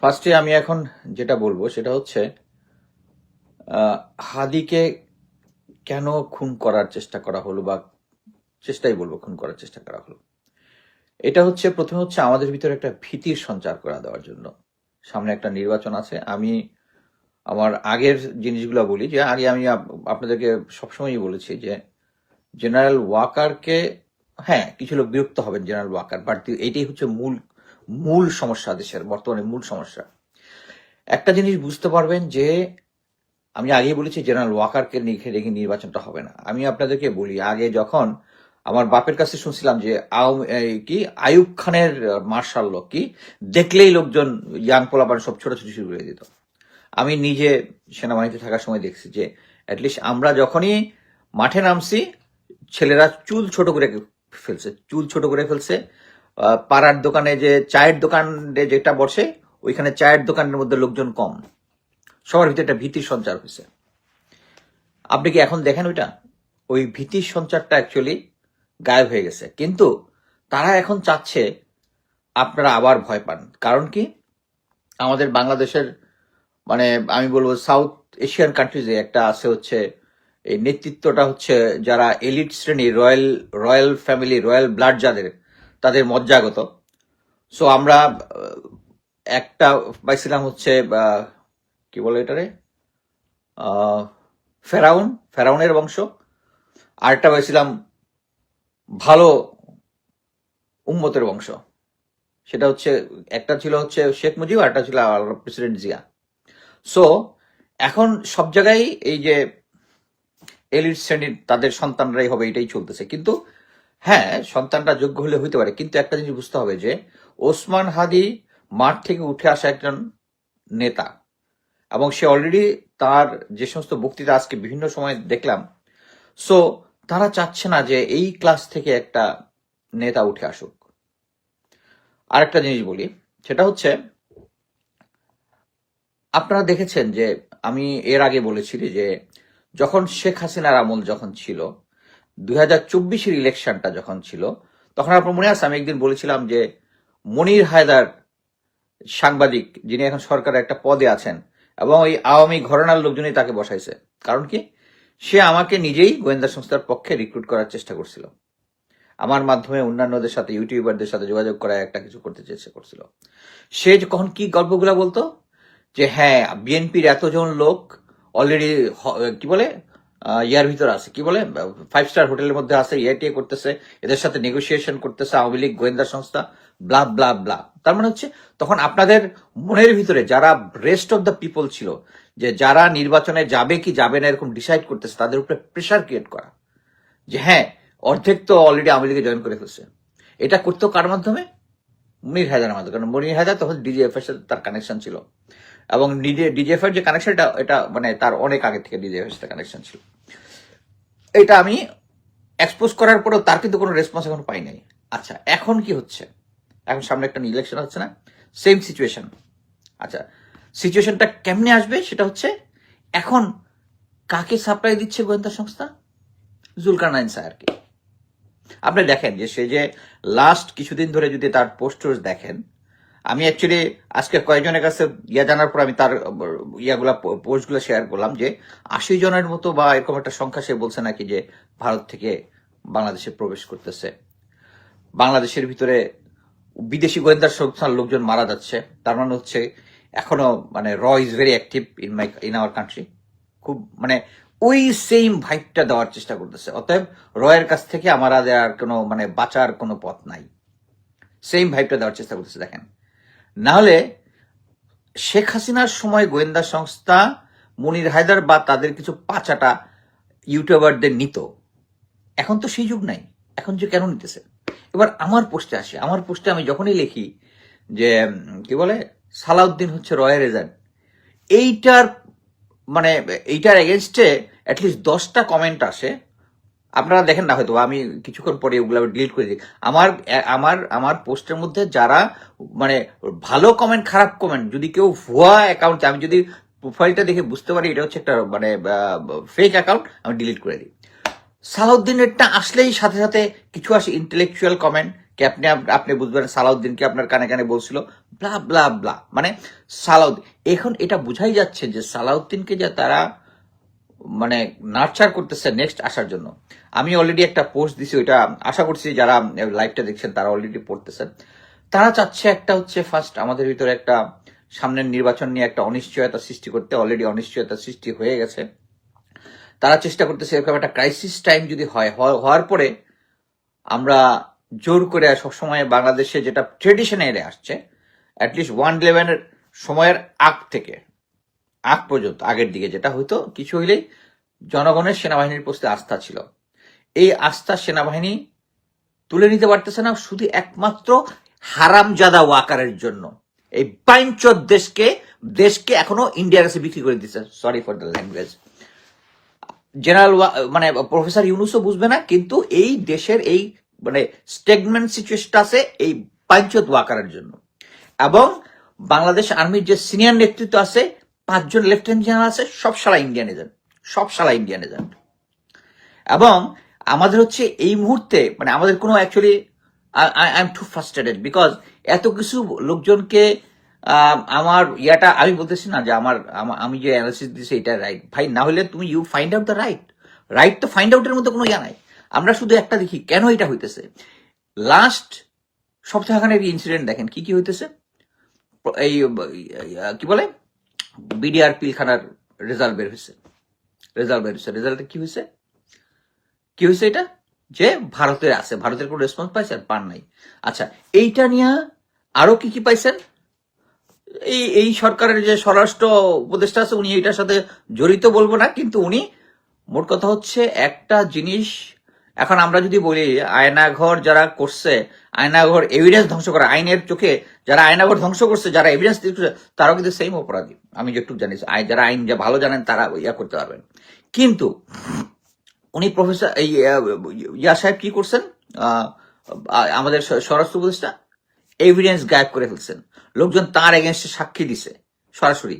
ফার্স্টে আমি এখন যেটা বলব সেটা হচ্ছে হাদিকে কেন খুন করার চেষ্টা করা হলো বা চেষ্টাই বলব খুন করার চেষ্টা করা হলো। এটা হচ্ছে, প্রথমে হচ্ছে আমাদের ভিতরে একটা ভীতির সঞ্চার করা দেওয়ার জন্য। সামনে একটা নির্বাচন আছে। আমি আমার আগের জিনিসগুলো বলি যে, আগে আমি আপ- আপনাদেরকে সবসময়ই বলেছি যে জেনারেল ওয়াকারকে হ্যাঁ কিছু লোক বিরক্ত হবেন জেনারেল ওয়াকার বাট এইটাই হচ্ছে মূল মূল সমস্যা দেশের, বর্তমানে মূল সমস্যা। একটা জিনিস বুঝতে পারবেন যে, আমি আগেই বলেছি জেনারেল ওয়াকারকে রেখে রেখে নির্বাচনটা হবে না। আমি আপনাদেরকে বলি, আগে যখন আমার বাপের কাছে শুনছিলাম যে কি আয়ুব খানের মার্শাল লোক কি, দেখলেই লোকজন, ইয়াং পোলাপান সব ছোটাছুটি শুরু করে দিত। আমি নিজে সেনাবাহিনীতে থাকার সময় দেখছি যে অ্যাটলিস্ট আমরা যখনই মাঠে নামছি, ছেলেরা চুল ছোট করে ফেলছে, চুল ছোট করে ফেলছে। পাড়ার দোকানে যে চায়ের দোকানে যেটা বসে, ওইখানে চায়ের দোকানের মধ্যে লোকজন কম। সবার ভিতরে একটা ভীতির সঞ্চার হয়েছে। আপনি কি এখন দেখেন ওইটা? ওই ভীতির সঞ্চারটা অ্যাকচুয়ালি গায়েব হয়ে গেছে। কিন্তু তারা এখন চাচ্ছে আপনারা আবার ভয় পান। কারণ কি? আমাদের বাংলাদেশের মানে আমি বলব সাউথ এশিয়ান কান্ট্রিজে একটা আছে হচ্ছে, এই নেতৃত্বটা হচ্ছে যারা এলিট শ্রেণি royal royal family royal blood যাদের তাদের মজ্জাগত। সো আমরা একটা পাইছিলাম হচ্ছে কি বলে এটারে? ফেরাউন, ফেরাউনের বংশ। আরেকটা পাইছিলাম ভালো উম্মতের বংশ। সেটা হচ্ছে, একটা ছিল হচ্ছে শেখ মুজিব, আর একটা ছিল প্রেসিডেন্ট জিয়া। সো এখন সব জায়গায় এই যে এলিট শ্রেণির তাদের সন্তানরাই হবে, এটাই চলতেছে। কিন্তু হ্যাঁ সন্তানটা যোগ্য হলে হইতে পারে, কিন্তু একটা জিনিস বুঝতে হবে যে ওসমান হাদি মাঠ থেকে উঠে আসা একজন নেতা, এবং সে অলরেডি তার যে সমস্ত বক্তৃতা আজকে বিভিন্ন সময় দেখলাম সো তারা চাচ্ছে না যে এই ক্লাস থেকে একটা নেতা উঠে আসুক। আরেকটা জিনিস বলি, সেটা হচ্ছে, আপনারা দেখেছেন যে আমি এর আগে বলেছিলি যে যখন শেখ হাসিনার আমল যখন ছিল দুই হাজার চব্বিশের ইলেকশনটা যখন ছিল, তখন আপনার মনে আছে, আমি একদিন বলেছিলাম যে মনির হায়দার সাংবাদিক, যিনি এখন সরকারের একটা পদে আছেন, এবং ওই আওয়ামী ঘরানার লোকজনই তাকে বসাইছে। কারণ কি? সে আমাকে নিজেই গোয়েন্দা সংস্থার পক্ষে রিক্রুট করার চেষ্টা করছিল। আমার মাধ্যমে অন্যান্যদের সাথে, ইউটিউবারদের সাথে যোগাযোগ করা একটা কিছু করতে চেষ্টা করছিল। সে কখন কি গল্পগুলা বলতো? যে হ্যাঁ বিএনপির এতজন লোক অলরেডি কি বলে? ইয়ার ভিতর আছে। কি বলে? ফাইভ স্টার হোটেলের মধ্যে আছে ইয়ে করতেছে, এদের সাথে নেগোসিয়েশন করতেছে, আওয়ামী লীগ, গোয়েন্দা সংস্থা ব্লা ব্লা ব্লা তার মানে হচ্ছে, তখন আপনাদের মনের ভিতরে যারা রেস্ট অফ দ্য পিপল ছিল, যে যারা নির্বাচনে যাবে কি যাবে না এরকম ডিসাইড করতেছে, তাদের উপরে প্রেশার ক্রিয়েট করা। যে হ্যাঁ অর্ধেক তো অলরেডি আওয়ামী লীগে জয়েন করে ফেলছে। এটা করতো কার মাধ্যমে? মনির হায়দারের মাধ্যমে। কারণ মনির হায়দার তখন ডিজিএফ এর সাথে তার কানেকশন ছিল। এবং ডিজিএফ এর যে কানেকশন এটা মানে তার অনেক আগে থেকে ডিজিএফ এর সাথে কানেকশন ছিল। এটা আমি এক্সপোজ করার পরেও তার কিন্তু কোনো রেসপন্স এখন পাই নাই। আচ্ছা এখন কি হচ্ছে? এখন সামনে একটা ইলেকশন হচ্ছে না? সেম সিচুয়েশন আচ্ছা সিচুয়েশনটা কেমনে আসবে? সেটা হচ্ছে এখন কাকে সাপ্লাই দিচ্ছে গোয়েন্দা সংস্থা? জুলকার নাইন স্যারকে। আপনি দেখেন যে সে যে লাস্ট কিছুদিন ধরে যদি তার পোস্টার্স দেখেন আমি অ্যাকচুয়ালি আজকে কয়েকজনের কাছে ইয়া জানার পর আমি তার, ইয়াগুলা পোস্টগুলো শেয়ার করলাম যে আশি জনের মতো বা এরকম একটা সংখ্যা সে বলছে নাকি যে ভারত থেকে বাংলাদেশে প্রবেশ করতেছে। বাংলাদেশের ভিতরে বিদেশি গোয়েন্দা সংস্থার লোকজন মারা যাচ্ছে। তার মানে হচ্ছে এখনও মানে র is very active in my in our country খুব মানে ওই সেম ভাইবটা দেওয়ার চেষ্টা করতেছে। অতএব রয়ের কাছ থেকে আমার আর কোনো মানে বাঁচার কোনো পথ নাই। সেম ভাইবটা দেওয়ার চেষ্টা করতেছে, দেখেন। নাহলে শেখ হাসিনার সময় গোয়েন্দা সংস্থা মনির হায়দার বা তাদের কিছু পাচাটা ইউটিউবারদের নিত। এখন তো সেই যুগ নাই। এখন যে কেন নিতেছে? এবার আমার পোস্টে আসে। আমার পোস্টে আমি যখনই লিখি যে কি বলে? সালাউদ্দিন হচ্ছে রয়ের এজেন্ট। এইটার মানে এইটার এগেনস্টে অ্যাটলিস্ট দশটা কমেন্ট আসে। আপনারা দেখেন না হয়তো আমি কিছুক্ষণ পরে ওগুলো ডিলিট করে দিই। আমার আমার আমার পোস্টের মধ্যে যারা মানে ভালো কমেন্ট খারাপ কমেন্ট যদি কেউ ভুয়া অ্যাকাউন্ট আমি যদি প্রোফাইলটা দেখে বুঝতে পারি, এটা হচ্ছে একটা মানে ফেক অ্যাকাউন্ট আমি ডিলিট করে দিই। সালাউদ্দিনেরটা আসলেই সাথে সাথে কিছু আসে ইন্টেলেকচুয়াল কমেন্ট কে আপনি আপনি বুঝবেন সালাউদ্দিনকে আপনার কানে কানে বলছিল? ব্লা ব্লা ব্লা মানে সালাউদ্দিন, এখন এটা বুঝাই যাচ্ছে যে সালাউদ্দিনকে যে তারা মানে নার্চার করতেছে নেক্সট আসার জন্য। আমি অলরেডি একটা পোস্ট দিছি, ওইটা আশা করছি যারা লাইভটা দেখছেন তারা অলরেডি পড়তেছেন। তারা চাচ্ছে একটা হচ্ছে ফার্স্ট আমাদের ভিতরে একটা সামনের নির্বাচন নিয়ে একটা অনিশ্চয়তা সৃষ্টি করতে অলরেডি অনিশ্চয়তা সৃষ্টি হয়ে গেছে। তারা চেষ্টা করতেছে এরকম একটা ক্রাইসিস টাইম যদি হয় হওয়া- হওয়ার পরে আমরা জোর করে সবসময় বাংলাদেশে যেটা ট্রেডিশনে এনে আসছে অ্যাটলিস্ট ওয়ান ইলেভেনের সময়ের আগ থেকে আগ পর্যন্ত, আগের দিকে যেটা হইতো, কিছু হইলেই জনগণের সেনাবাহিনীর প্রতি আস্থা ছিল। এই আস্থা সেনাবাহিনী তুলে নিতে পারতেছে না শুধু একমাত্র হারামজাদা ওয়াকারের জন্য। এই বাইঞ্চর দেশকে দেশকে এখনও ইন্ডিয়ার কাছে বিক্রি করে দিচ্ছে। Sorry for the language general মানে প্রফেসর ইউনুসও বুঝবে না, কিন্তু এই দেশের এই মানে স্টেগমেন্ট সিচুয়েশনটা আছে এই পাঞ্চত ওয়াকারের জন্য। এবং বাংলাদেশ আর্মির যে সিনিয়র নেতৃত্ব আছে পাঁচজন লেফটেন্যান্ট জেনারেল আছে, সব সালা ইন্ডিয়ান এজেন্ট সব সালা ইন্ডিয়ান এজেন্ট এবং আমাদের হচ্ছে এই মুহূর্তে মানে আমাদের কোনো actually I am too frustrated because এত কিছু লোকজনকে আমার ইয়াটা, আমি বলতেছি না যে আমার, আমি যে অ্যানালিসিস দিছি এটা রাইট ভাই, না হলে তুমি you find out the right right তো ফাইন্ড আউটের মধ্যে কোনো ইয়া নাই। আমরা শুধু একটা দেখি, কেন এটা হইতেছে? লাস্ট সপ্তাহখানের ইনসিডেন্ট দেখেন, কি কি হইতেছে? এই, কি বলে? বিডিআর পিলখানার রেজাল্ট বের হয়েছে রেজাল্ট বের হয়েছে রেজাল্টে কি হয়েছে কি হয়েছে এটা? যে ভারতের আছে। ভারতের কোনো রেসপন্স পাইছেন পান নাই। আচ্ছা এইটা নিয়ে আরও কি কি পাইছেন? এই এই সরকারের যে স্বরাষ্ট্র উপদেষ্টা আছে, উনি এটার সাথে জড়িত বলব না, কিন্তু উনি মোট কথা হচ্ছে একটা জিনিস এখন আমরা যদি বলি, আয়নাঘর যারা করছে, আয়নাঘর এভিডেন্স ধ্বংস করা, আইনের চোখে যারা আয়নাঘর ধ্বংস করছে, যারা এভিডেন্স তারাও কিন্তু সেম অপরাধী। আমি যেটুকু জানি যারা আইন যা ভালো জানেন, তারা ইয়া করতে পারবেন। কিন্তু উনি প্রফেসর এই ইয়া সাহেব কি করছেন? আমাদের স্বরাষ্ট্র উপদেষ্টা এভিডেন্স গায়েব করে ফেলছেন। লোকজন তার এগেনস্টে সাক্ষী দিছে, সরাসরি।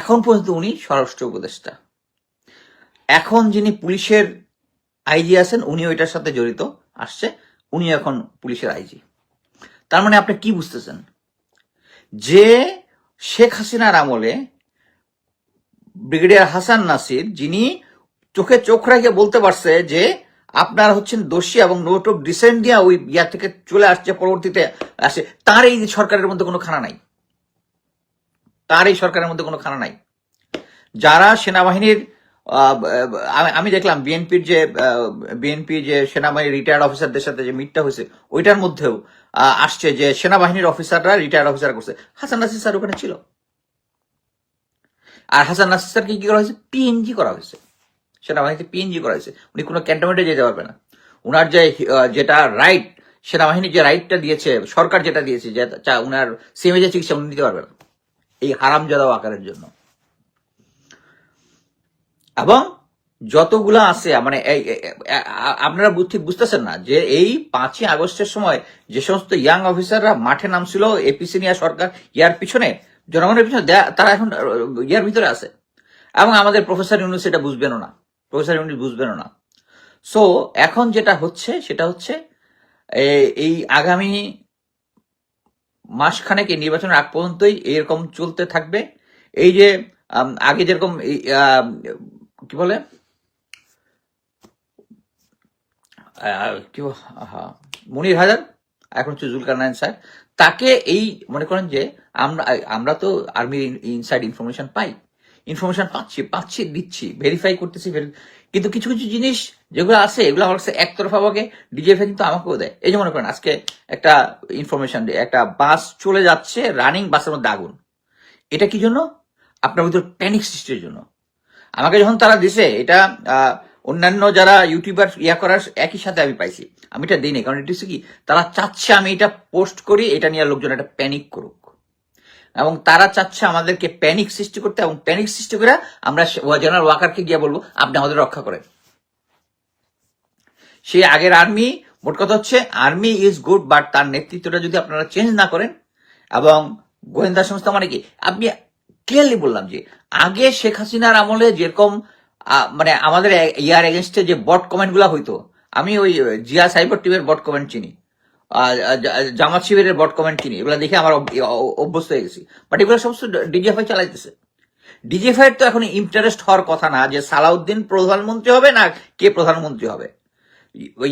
এখন পর্যন্ত উনি স্বরাষ্ট্র উপদেষ্টা। এখন যিনি পুলিশের আইজি আছেন উনি ওইটার সাথে জড়িত, আসছে। উনি এখন পুলিশের আইজি। তার মানে আপনি কি বুঝতেছেন? যে শেখ হাসিনার আমলে ব্রিগেডিয়ার হাসান নাসির, যিনি চোখে চোখ রেখে বলতে পারছে যে আপনারা হচ্ছেন দোষী এবং নোট অফ ডিসেন্ট দিয়া ওই ইয়া থেকে চলে আসছে, পরবর্তীতে আসে, তার এই সরকারের মধ্যে কোনো খানা নাই। তার এই সরকারের মধ্যে কোনো খানা নাই। যারা সেনাবাহিনীর আমি- দেখলাম বিএনপির যে বিএনপি যে সেনাবাহিনীর রিটায়ার্ড অফিসারদের সাথে যে মিটটা হয়েছে, ওইটার মধ্যেও আসছে যে সেনাবাহিনীর অফিসাররা রিটায়ার্ড অফিসার করছে। হাসান নাসির স্যার ওখানে ছিল। আর হাসান নাসির স্যারকে কি করা হয়েছে? পিএনজি করা হয়েছে। সেনাবাহিনীতে পিএনজি করা হয়েছে। উনি কোনো ক্যান্টনমেন্টে যেতে পারবে না। উনার যে যেটা রাইট সেনাবাহিনী যে রাইটটা দিয়েছে, সরকার যেটা দিয়েছে, যে উনার সেমে যে চিকিৎসা, উনি নিতে পারবে না। এই হারামজাদা আকারের জন্য। এবং যতগুলা আছে মানে আপনারা ঠিক বুঝতেছেন না যে এই পাঁচই আগস্টের সময় যে সমস্ত ইয়াং অফিসাররা মাঠে নামছিল এপিসি নিয়ে সরকার, ইয়ার পিছনে, জনগণের পিছনে তারা এখন ইয়ার ভিতরে আছে। এবং আমাদের প্রফেসর ইউনুস এটা বুঝবেনও না। প্রফেসর ইউনুস বুঝবেনও না। সো এখন যেটা হচ্ছে, সেটা হচ্ছে এই আগামী মাসখানেক এই নির্বাচনের আগ পর্যন্তই এরকম চলতে থাকবে। এই যে আগে যেরকম কি বলে? কি মনির হাজার এখন হচ্ছে জুলকার নায়ন স্যার, তাকে এই মনে করেন যে আমরা আমরা তো আর্মির ইনসাইড ইনফরমেশন পাই ইনফরমেশন পাচ্ছি পাচ্ছি, দিচ্ছি ভেরিফাই করতেছি কিন্তু কিছু কিছু জিনিস যেগুলো আছে, এগুলো আমার কাছে একতরফা ভাবে ডিজিএফআই কিন্তু আমাকেও দেয়। এই যে মনে করেন, আজকে একটা ইনফরমেশন একটা বাস চলে যাচ্ছে রানিং বাসের মধ্যে আগুন। এটা কি জন্য? আপনার ভিতর প্যানিক সৃষ্টির জন্য। আমাকে যখন তারা দিছে, এটা অন্যান্য যারা ইউটিউবার ইয়া করার একই সাথে আমি পাইছি। আমি এটা দিই কারণ এটা কি, তারা চাচ্ছে আমি এটা পোস্ট করি, এটা নিয়ে লোকজন একটা প্যানিক করুক। এবং তারা চাচ্ছে আমাদেরকে প্যানিক সৃষ্টি করতে, এবং প্যানিক সৃষ্টি করে আমরা জেনারেল ওয়াকারকে গিয়ে বলব, আপনি আমাদের রক্ষা করেন। সেই আগের আর্মি মোট কথা হচ্ছে আর্মি ইজ গুড বাট তার নেতৃত্বটা যদি আপনারা চেঞ্জ না করেন, এবং গোয়েন্দা সংস্থা মানে কি, আপনি ক্লিয়ারলি বললাম যে, আগে শেখ হাসিনার আমলে যেরকম মানে আমাদের ইয়ার এগেনস্টে যে বট কমেন্টগুলা হইতো, আমি ওই জিয়া সাইবার টিমের বট কমেন্ট চিনি জামাত শিবিরের বট কমেন্ট চিনি, এগুলো দেখে আমার অভ্যস্ত হয়ে গেছি। বাট এগুলো সমস্ত ডিজিএফআই চালাইতেছে। ডিজিএফআই তো এখন ইন্টারেস্ট হওয়ার কথা না, যে সালাউদ্দিন প্রধানমন্ত্রী হবে না কে প্রধানমন্ত্রী হবে?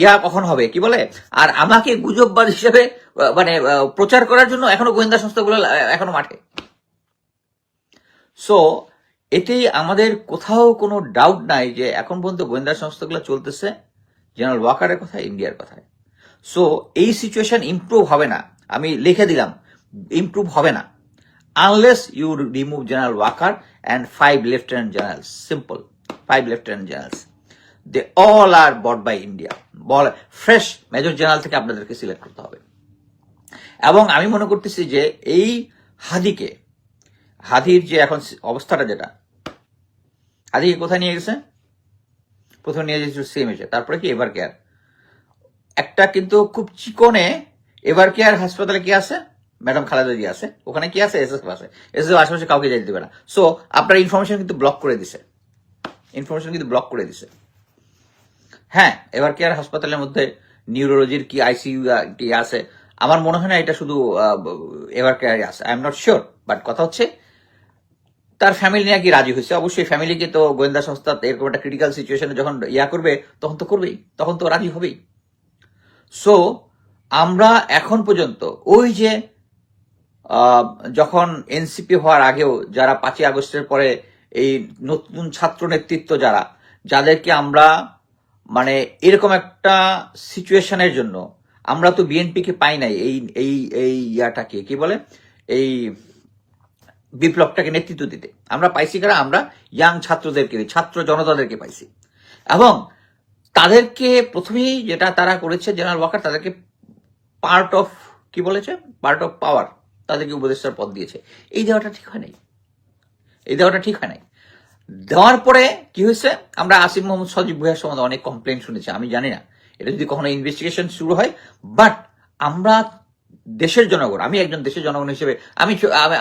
ইয়া কখন হবে, কি বলে? আর আমাকে গুজববাদ হিসেবে মানে প্রচার করার জন্য এখনও গোয়েন্দা সংস্থাগুলো এখনও মাঠে। সো এতেই আমাদের কোথাও কোনো ডাউট নাই যে এখন পর্যন্ত গোয়েন্দা সংস্থাগুলো চলতেছে জেনারেল ওয়াকারের কথা ইন্ডিয়ার কথায়। সো এই সিচুয়েশন ইমপ্রুভ হবে না। আমি লিখে দিলাম ইমপ্রুভ হবে না। Unless you remove general Waker and five lieutenant generals simple five lieutenant generals they all are bought by India ball fresh major general থেকে আপনাদেরকে সিলেক্ট করতে হবে। এবং আমি মনে করতেছি যে এই হাদিকে হাদির যে এখন অবস্থাটা যেটা হাদিকে কোথায় নিয়ে গেছে? প্রথমে নিয়ে গেছিল সিএমএসে তারপরে কি? এভার কেয়ার একটা কিন্তু খুব চিকনে এভার কেয়ার হাসপাতালে কি আছে? ম্যাডাম খালেদা জি আছে। ওখানে কি আছে? এসএসএফ আছে। এসএসএফ আশেপাশে কাউকে যেতে দেবে না। সো আপনার ইনফরমেশন কিন্তু ব্লক করে দিছে। ইনফরমেশন কিন্তু ব্লক করে দিছে। হ্যাঁ এবার কেয়ার হাসপাতালের মধ্যে নিউরোলজির কি আইসিইউ কি আছে? আমার মনে হয় না এটা শুধু এভার কেয়ারে আছে। I am not sure but কথা হচ্ছে তার ফ্যামিলি নিয়ে কি রাজি হয়েছে? অবশ্যই ফ্যামিলিকে তো গোয়েন্দা সংস্থা এরকম একটা ক্রিটিক্যাল সিচুয়েশনে যখন ইয়া করবে, তখন তো করবেই, তখন তো রাজি হবেই। সো আমরা এখন পর্যন্ত ওই যে যখন এনসিপি হওয়ার আগেও যারা পাঁচই আগস্টের পরে এই নতুন ছাত্র নেতৃত্ব যারা, যাদেরকে আমরা মানে এরকম একটা সিচুয়েশনের জন্য, আমরা তো বিএনপিকে পাই নাই, এই এই এই ইয়াটাকে, কি বলে? এই বিপ্লবটাকে নেতৃত্ব দিতে। আমরা পাইছি কারা? আমরা ইয়াং ছাত্রদেরকে, ছাত্র জনতাদেরকে পাইছি। এবং তাদেরকে প্রথমেই যেটা তারা করেছে জেনারেল ওয়াকার তাদেরকে পার্ট অফ কি বলেছে? পার্ট অফ পাওয়ার তাদেরকে উপদেষ্টার পদ দিয়েছে। এই দেওয়াটা ঠিক হয় নাই। এই দেওয়াটা ঠিক হয় নাই। দেওয়ার পরে কি হয়েছে? আমরা আসিফ মোহাম্মদ সজিব ভুইয়ার সম্বন্ধে অনেক কমপ্লেন শুনেছি। আমি জানি না। এটা যদি কখনো ইনভেস্টিগেশন শুরু হয় বাট আমরা দেশের জনগণ, আমি একজন দেশের জনগণ হিসেবে, আমি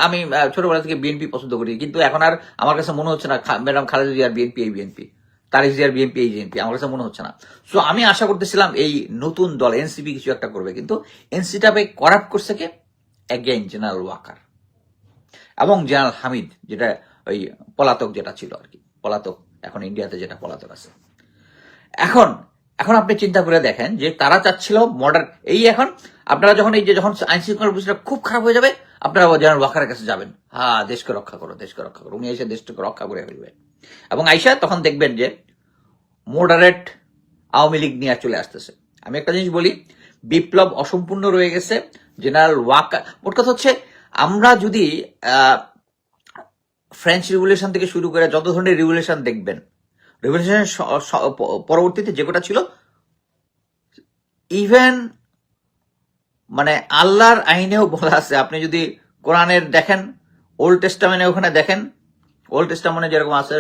আমি- ছোটবেলা থেকে বিএনপি পছন্দ করি, কিন্তু এখন আর আমার কাছে মনে হচ্ছে না ম্যাডাম খালেদা জিয়ার বিএনপি এই বিএনপি তারিক জিয়ার বিএনপি এই বিএনপি আমার কাছে মনে হচ্ছে না। সো আমি আশা করতেছিলাম এই নতুন দল এনসিপি কিছু একটা করবে, কিন্তু এনসিটাবে করাপ্ট করছে কে? অ্যাগেন জেনারেল ওয়াকার এবং জেনারেল হামিদ যেটা ওই পলাতক যেটা ছিল আর কি, পলাতক, এখন ইন্ডিয়াতে যেটা পলাতক আছে। এখন এখন আপনি চিন্তা করে দেখেন যে তারা চাচ্ছিল মডার্ন এই এখন আপনারা যখন এই যে যখন আইন শৃঙ্খলা পরিস্থিতি খুব খারাপ হয়ে যাবে, আপনারা জেনারেল ওয়াকারের কাছে যাবেন। হ্যাঁ দেশকে রক্ষা করো, দেশকে রক্ষা করো। উনি এসে দেশটাকে রক্ষা করে ফেলবে। এবং আইসা তখন দেখবেন যে মোডারেট আওয়ামী লীগ নিয়ে চলে আসতেছে। আমি একটা জিনিস বলি, বিপ্লব অসম্পূর্ণ রয়ে গেছে, জেনারেল ওয়াকার মোট কথা হচ্ছে, আমরা যদি ফ্রেঞ্চ রিভলিউশন থেকে শুরু করে যত ধরনের রিভলিউশন দেখবেন স- পরবর্তীতে যে কটা ছিল ইভেন মানে আল্লাহর আইনেও বলা আছে। আপনি যদি কোরআনের দেখেন ওল্ড টেস্টামেন্টে ওখানে দেখেন ওল্ড টেস্টামেন্টে যেরকম আছে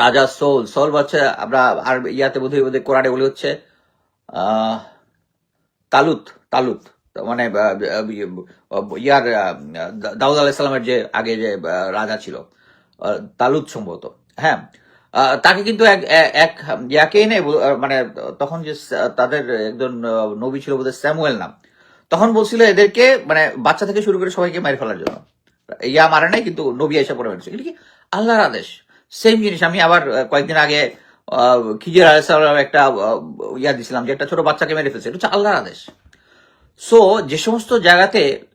রাজা সোল। সোল হচ্ছে আমরা আর ইয়াতে বোধহয় বোধহয় কোরআনে বলে হচ্ছে তালুত তালুত। মানে ইয়ার দাউদ আলাইসালামের যে, আগে যে রাজা ছিল তালুত সম্ভবত। হ্যাঁ তাকে কিন্তু এক এক- এনে মানে তখন যে তাদের একজন নবী ছিল বোধহয় স্যামুয়েল নাম, তখন বলছিল এদেরকে মানে বাচ্চা থেকে শুরু করে সবাইকে মেরে ফেলার জন্য। ইয়া মারে নাই, কিন্তু নবী এসে পড়ে মেরেছে। কি আল্লাহর আদেশ? সেম জিনিস, আমি আবার কয়েকদিন আগে খিজির আলাইসালাম একটা ইয়া দিছিলাম যে একটা ছোট বাচ্চাকে মেরে ফেলছে। এটা হচ্ছে আল্লাহর আদেশ। সো যে সমস্ত জায়গাতে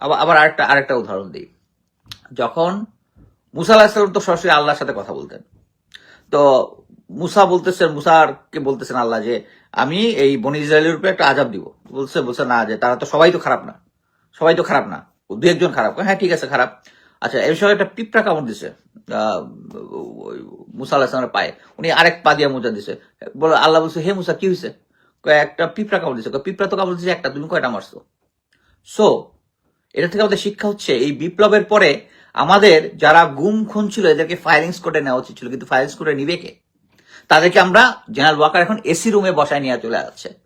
আবার আরেকটা আরেকটা উদাহরণ দিই। যখন মুসা আলাহিসাল্লাম তো সরাসরি আল্লাহর সাথে কথা বলতেন। তো মুসা বলতেছেন মুসারকে বলতেছেন আল্লাহ যে, আমি এই বনি ইসরায়েলের উপরে একটা আজাব দিব। বলছে বলছে, না, যে, তারা তো সবাই তো খারাপ না। সবাই তো খারাপ না। দু একজন খারাপ। হ্যাঁ ঠিক আছে, খারাপ। আচ্ছা এই সময় একটা পিঁপড়া কামড় দিছে? মুসা আলাহিসামের পায়ে। উনি আরেক পা দিয়ে মোজা দিছে। বলে, আল্লাহ বলছে, হে মুসা, কি হয়েছে একটা পিঁপড়া কামড় দিছে। পিঁপড়া তো কামড় দিছে একটা, তুমি কয়টা মারছো? সো এটা থেকে আমাদের শিক্ষা হচ্ছে, এই বিপ্লবের পরে আমাদের যারা গুম খুন ছিল, এদেরকে ফায়ারিং স্কোডে নেওয়া উচিত ছিল। কিন্তু ফায়ারিং স্কোডে নিবে কে? তাদেরকে আমরা জেনারেল ওয়াকার এখন এসি রুমে বসায় নিয়ে চলে যাচ্ছে